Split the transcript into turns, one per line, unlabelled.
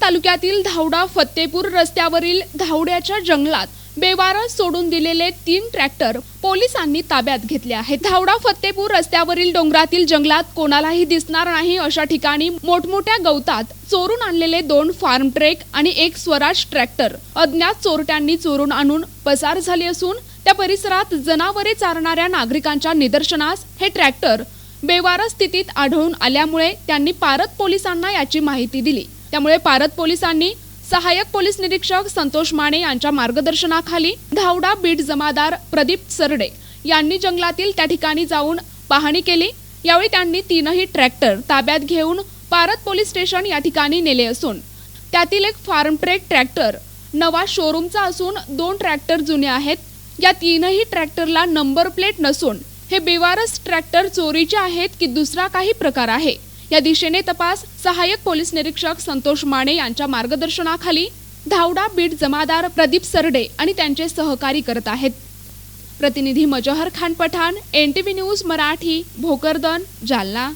तालुक्यातील धावडा फत्तेपूर रस्त्यावरील धावड्याच्या जंगलात बेवारस सोडून दिलेले तीन ट्रॅक्टर पोलिसांनी ताब्यात घेतले आहेत. धावडा फत्तेपूर रस्त्यावरील डोंगरातील जंगलात कोणालाही दिसणार नाही अशा ठिकाणी मोठमोठ्या गवतात चोरून आणलेले दोन फार्म ट्रेक आणि एक स्वराज ट्रॅक्टर अज्ञात चोरट्यांनी चोरून आणून पसार झाले असून त्या परिसरात जनावरे चारणाऱ्या नागरिकांच्या निदर्शनास हे ट्रॅक्टर बेवारस स्थितीत आढळून आल्यामुळे त्यांनी पारत पोलिसांना याची माहिती दिली. त्यामुळे पारत पोलिसांनी सहाय्यक पोलीस निरीक्षक संतोष माने यांच्या मार्गदर्शनाखाली धावडा बीट जमादार प्रदीप सरडे यांनी जंगलातील त्या ठिकाणी जाऊन पाहणी केली. यावेळी त्यांनी तीनही ट्रॅक्टर ताब्यात घेऊन पारत पोलीस स्टेशन या ठिकाणी नेले असून त्यातील एक फार्म ट्रेक ट्रॅक्टर नवा शोरूमचा असून दोन ट्रॅक्टर जुने आहेत. या तीनही ट्रॅक्टरला नंबर प्लेट नसून हे बेवारस ट्रॅक्टर चोरीचे आहेत की दुसरा काही प्रकार आहे? या दिशेने तपास. सहाय्यक पोलीस निरीक्षक संतोष माने यांच्या मार्गदर्शनाखाली धावडा बीट जमादार प्रदीप सरडे आणि त्यांचे सहकारी करत आहेत. प्रतिनिधी Mazhar Khan Pathan N T V news Marathi Bhokardan Jalna.